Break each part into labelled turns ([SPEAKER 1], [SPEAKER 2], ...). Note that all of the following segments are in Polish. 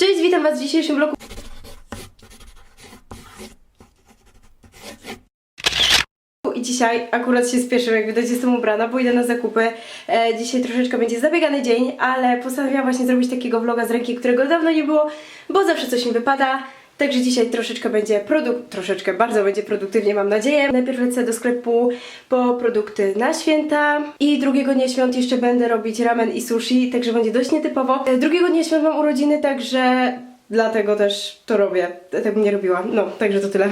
[SPEAKER 1] Cześć, witam Was w dzisiejszym vlogu. I dzisiaj akurat się spieszę, jak widać jestem ubrana, bo idę na zakupy. E, dzisiaj troszeczkę będzie zabiegany dzień, ale postanowiłam właśnie zrobić takiego vloga z ręki, którego dawno nie było, bo zawsze coś mi wypada. Także dzisiaj troszeczkę będzie produkt, troszeczkę bardzo będzie produktywnie mam nadzieję. Najpierw lecę do sklepu po produkty na święta i drugiego dnia świąt jeszcze będę robić ramen i sushi, także będzie dość nietypowo. E, Drugiego dnia świąt mam urodziny, także dlatego też to robię. Tego nie robiła. No, także to tyle.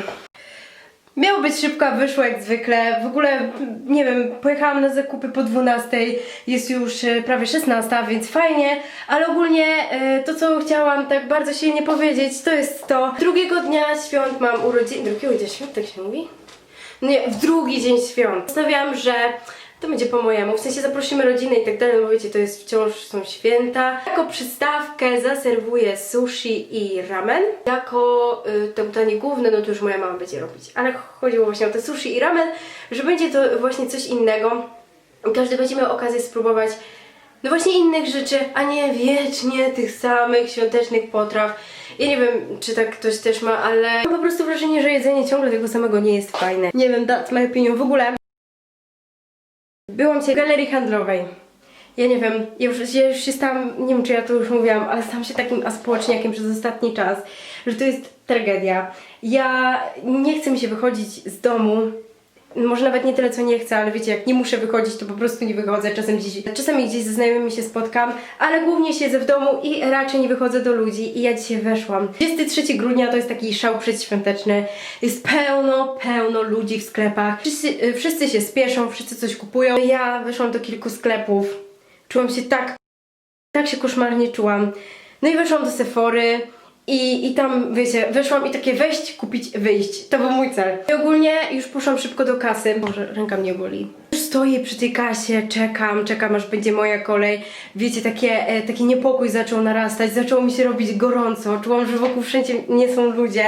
[SPEAKER 1] Miało być szybko, wyszło jak zwykle. W ogóle, nie wiem, pojechałam na zakupy po 12, jest już e, prawie 16, więc fajnie, ale ogólnie e, to, co chciałam tak bardzo silnie powiedzieć, to jest to. Drugiego dnia świąt mam urodziny. Drugiego dnia świąt, tak się mówi? Nie, w drugi dzień świąt. Postanowiłam, że to będzie po mojemu. W sensie zaprosimy rodzinę i tak dalej, bo wiecie, to jest wciąż są święta. Jako przystawkę zaserwuję sushi i ramen. Jako y, to danie główne, no to już moja mama będzie robić. Ale chodziło właśnie o te sushi i ramen, że będzie to właśnie coś innego. Każdy będzie miał okazję spróbować no właśnie innych rzeczy, a nie wiecznie tych samych świątecznych potraw. Ja nie wiem, czy tak ktoś też ma, ale mam po prostu wrażenie, że jedzenie ciągle tego samego nie jest fajne. Nie wiem, that's my opinion. W ogóle byłam dzisiaj w galerii handlowej. Ja nie wiem, ja już, ja już się stałam, nie wiem czy ja to już mówiłam, ale stałam się takim aspołeczniakiem przez ostatni czas, że to jest tragedia. Ja nie chcę mi się wychodzić z domu, może nawet nie tyle co nie chcę, ale wiecie, jak nie muszę wychodzić, to po prostu nie wychodzę. Czasem gdzieś, czasami gdzieś ze znajomymi się spotkam, ale głównie siedzę w domu i raczej nie wychodzę do ludzi. I ja dzisiaj weszłam. 23 grudnia to jest taki szał przedświąteczny. Jest pełno, pełno ludzi w sklepach. Wszyscy, y, wszyscy się spieszą, wszyscy coś kupują. Ja weszłam do kilku sklepów. Czułam się tak, tak się koszmarnie czułam. No i weszłam do Sephory. I, I tam, wiecie, weszłam i takie wejść, kupić, wyjść. To był mój cel. I ogólnie już poszłam szybko do kasy. Może ręka mnie boli. Już stoję przy tej kasie, czekam, czekam aż będzie moja kolej. Wiecie, takie, e, taki niepokój zaczął narastać, zaczęło mi się robić gorąco. Czułam, że wokół wszędzie nie są ludzie.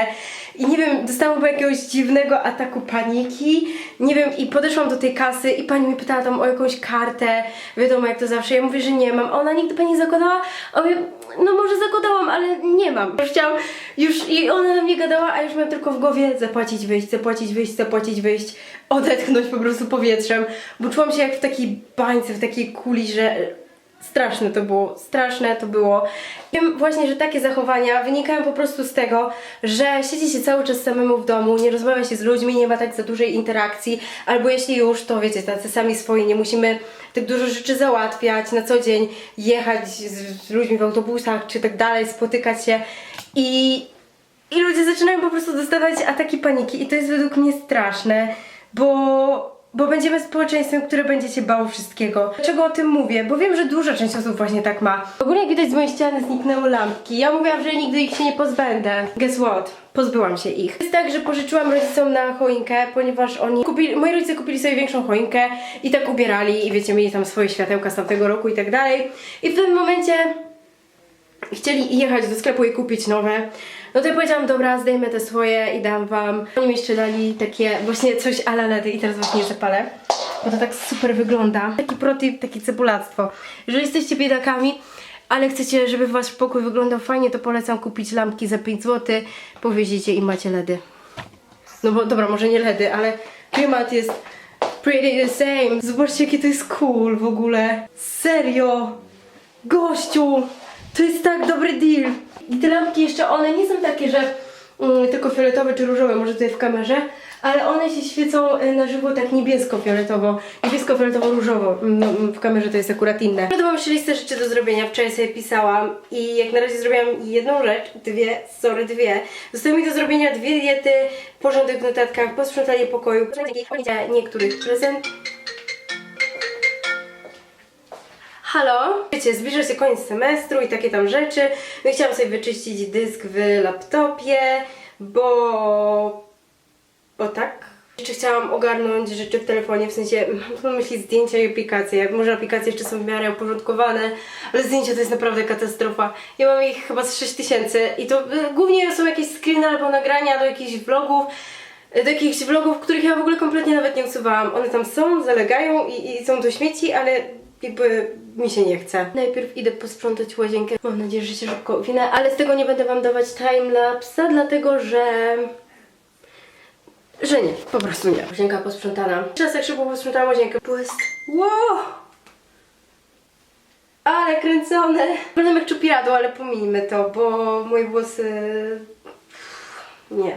[SPEAKER 1] I nie wiem, dostałam chyba jakiegoś dziwnego ataku paniki. Nie wiem, i podeszłam do tej kasy i pani mi pytała tam o jakąś kartę. Wiadomo, jak to zawsze. Ja mówię, że nie mam. A ona nigdy pani zakładała? A mówię, no może zakładałam, ale nie mam. Już chciałam, już i ona na mnie gadała, a już miałam tylko w głowie zapłacić, wyjść, zapłacić, wyjść, zapłacić, wyjść. Odetchnąć po prostu powietrzem, bo czułam się jak w takiej bańce, w takiej kuli, że Straszne to było, straszne to było. Wiem właśnie, że takie zachowania wynikają po prostu z tego, że siedzi się cały czas samemu w domu, nie rozmawia się z ludźmi, nie ma tak za dużej interakcji, albo jeśli już, to wiecie, tacy sami swoi, nie musimy tak dużo rzeczy załatwiać, na co dzień jechać z, z ludźmi w autobusach, czy tak dalej, spotykać się i, i ludzie zaczynają po prostu dostawać ataki paniki i to jest według mnie straszne, bo bo będziemy społeczeństwem, które będzie się bało wszystkiego. Dlaczego o tym mówię? Bo wiem, że duża część osób właśnie tak ma. Ogólnie jak widać z mojej ściany zniknęły lampki. Ja mówiłam, że nigdy ich się nie pozbędę. Guess what? Pozbyłam się ich. Jest tak, że pożyczyłam rodzicom na choinkę, ponieważ oni kupili, moi rodzice kupili sobie większą choinkę i tak ubierali i wiecie, mieli tam swoje światełka z tamtego roku i tak dalej. I w pewnym momencie chcieli jechać do sklepu i kupić nowe. No to ja powiedziałam, dobra, zdejmę te swoje i dam wam. Oni mi jeszcze dali takie właśnie coś ala ledy i teraz właśnie zapalę. Bo to tak super wygląda. Taki protip, takie cebulactwo. Jeżeli jesteście biedakami, ale chcecie, żeby wasz pokój wyglądał fajnie, to polecam kupić lampki za 5 zł. Powiezicie i macie ledy. No bo dobra, może nie ledy, ale klimat jest pretty the same. Zobaczcie, jakie to jest cool w ogóle. Serio! Gościu! To jest tak dobry deal! I te lampki jeszcze, one nie są takie, że mm, tylko fioletowe czy różowe, może tutaj w kamerze, ale one się świecą y, na żywo tak niebiesko-fioletowo, niebiesko-fioletowo-różowo. No, w kamerze to jest akurat inne. Mam jeszcze listę rzeczy do zrobienia, wczoraj sobie pisałam i jak na razie zrobiłam jedną rzecz, dwie, sorry, dwie. Zostały mi do zrobienia dwie diety, porządek w notatkach, posprzątanie pokoju, niektórych prezent, Halo? Wiecie, zbliża się koniec semestru i takie tam rzeczy. No i chciałam sobie wyczyścić dysk w laptopie, bo... bo tak. Jeszcze chciałam ogarnąć rzeczy w telefonie, w sensie mam tu na myśli zdjęcia i aplikacje. Może aplikacje jeszcze są w miarę uporządkowane, ale zdjęcia to jest naprawdę katastrofa. Ja mam ich chyba z 6000 i to y, głównie są jakieś screeny albo nagrania do jakichś vlogów, y, do jakichś vlogów, których ja w ogóle kompletnie nawet nie usuwałam. One tam są, zalegają i, i są do śmieci, ale jakby mi się nie chce. Najpierw idę posprzątać łazienkę. Mam nadzieję, że się szybko uwinę, ale z tego nie będę Wam dawać timelapsa, dlatego że... Że nie, po prostu nie. Łazienka posprzątana. Teraz jak szybko posprzątałam łazienkę. Błysk. Wow! Ale kręcone. Wyglądam jak czupiradło, ale pominijmy to, bo moje włosy... Nie.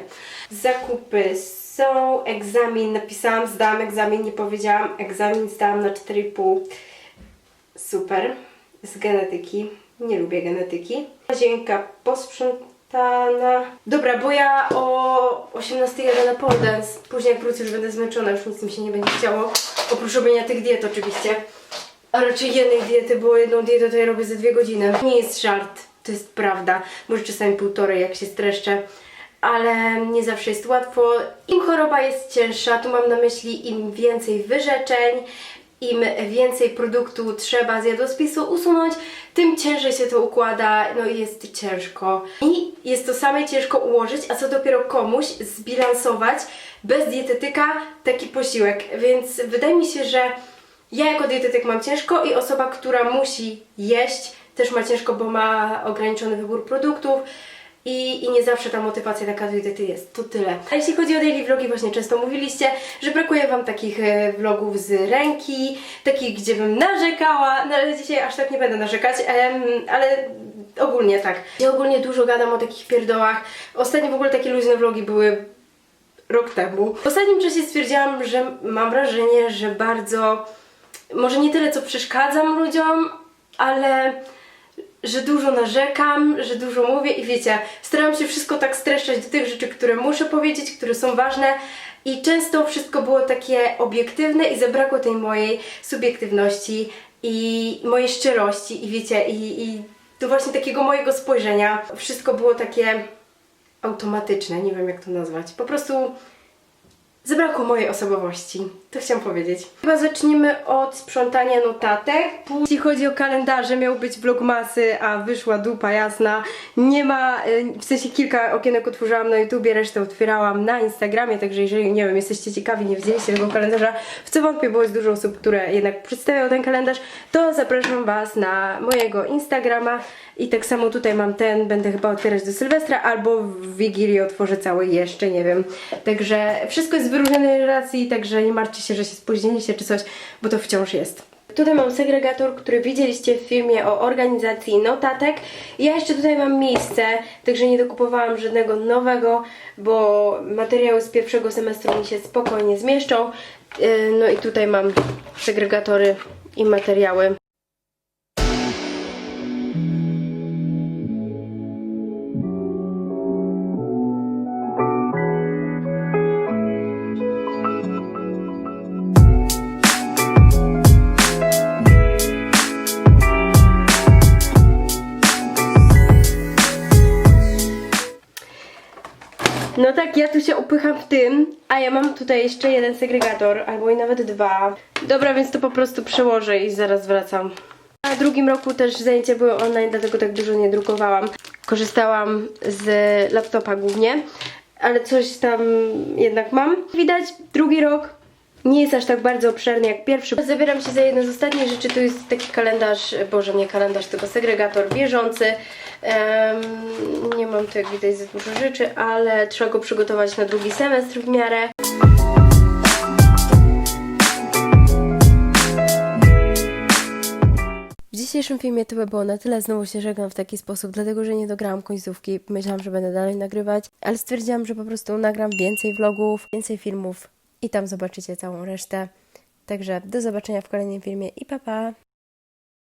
[SPEAKER 1] Zakupy są, egzamin napisałam, zdałam egzamin, nie powiedziałam, egzamin zdałam na 4,5. Super. Z genetyki. Nie lubię genetyki. Łazienka posprzątana. Dobra, bo ja o 18 jadę na pole. Później jak wrócę już będę zmęczona, już nic mi się nie będzie chciało. Oprócz robienia tych diet oczywiście. A raczej jednej diety, bo jedną dietę to ja robię za dwie godziny. Nie jest żart, to jest prawda. Może czasami półtorej, jak się streszczę. Ale nie zawsze jest łatwo. Im choroba jest cięższa, tu mam na myśli im więcej wyrzeczeń, im więcej produktu trzeba z jadłospisu usunąć, tym ciężej się to układa, no i jest ciężko. I jest to same ciężko ułożyć, a co dopiero komuś zbilansować bez dietetyka taki posiłek. Więc wydaje mi się, że ja jako dietetyk mam ciężko i osoba, która musi jeść, też ma ciężko, bo ma ograniczony wybór produktów. I, I nie zawsze ta motywacja taka do diety jest. To tyle. A jeśli chodzi o daily vlogi, właśnie często mówiliście, że brakuje Wam takich e, vlogów z ręki, takich, gdzie bym narzekała, no ale dzisiaj aż tak nie będę narzekać, em, ale ogólnie tak. Ja ogólnie dużo gadam o takich pierdołach. Ostatnio w ogóle takie luźne vlogi były rok temu. W ostatnim czasie stwierdziłam, że mam wrażenie, że bardzo, może nie tyle co przeszkadzam ludziom, ale że dużo narzekam, że dużo mówię i wiecie, staram się wszystko tak streszczać do tych rzeczy, które muszę powiedzieć, które są ważne i często wszystko było takie obiektywne i zabrakło tej mojej subiektywności i mojej szczerości i wiecie, i, i to właśnie takiego mojego spojrzenia. Wszystko było takie automatyczne, nie wiem jak to nazwać. Po prostu Zabrakło mojej osobowości. To chciałam powiedzieć. Chyba zacznijmy od sprzątania notatek. Jeśli chodzi o kalendarze, miał być vlogmasy, a wyszła dupa jasna. Nie ma, y, w sensie kilka okienek otworzyłam na YouTubie, resztę otwierałam na Instagramie, także jeżeli, nie wiem, jesteście ciekawi, nie widzieliście tego kalendarza, w co wątpię, bo jest dużo osób, które jednak przedstawiają ten kalendarz, to zapraszam Was na mojego Instagrama i tak samo tutaj mam ten, będę chyba otwierać do Sylwestra, albo w Wigilię otworzę cały jeszcze, nie wiem. Także wszystko jest wyróżnionej relacji, także nie martwcie się, że się spóźniliście czy coś, bo to wciąż jest. Tutaj mam segregator, który widzieliście w filmie o organizacji notatek. Ja jeszcze tutaj mam miejsce, także nie dokupowałam żadnego nowego, bo materiały z pierwszego semestru mi się spokojnie zmieszczą. Yy, No i tutaj mam segregatory i materiały. Upycham w tym, a ja mam tutaj jeszcze jeden segregator, albo i nawet dwa. Dobra, więc to po prostu przełożę i zaraz wracam. A w drugim roku też zajęcia były online, dlatego tak dużo nie drukowałam. Korzystałam z laptopa głównie, ale coś tam jednak mam. Widać, drugi rok nie jest aż tak bardzo obszerny jak pierwszy. Zabieram się za jedno z ostatnich rzeczy, to jest taki kalendarz, boże nie kalendarz, tylko segregator bieżący. Em, nie mam tu jak widać za dużo rzeczy, ale trzeba go przygotować na drugi semestr w miarę. W dzisiejszym filmie to by było na tyle. Znowu się żegnam w taki sposób, dlatego że nie dograłam końcówki. Myślałam, że będę dalej nagrywać, ale stwierdziłam, że po prostu nagram więcej vlogów, więcej filmów i tam zobaczycie całą resztę. Także do zobaczenia w kolejnym filmie i pa pa!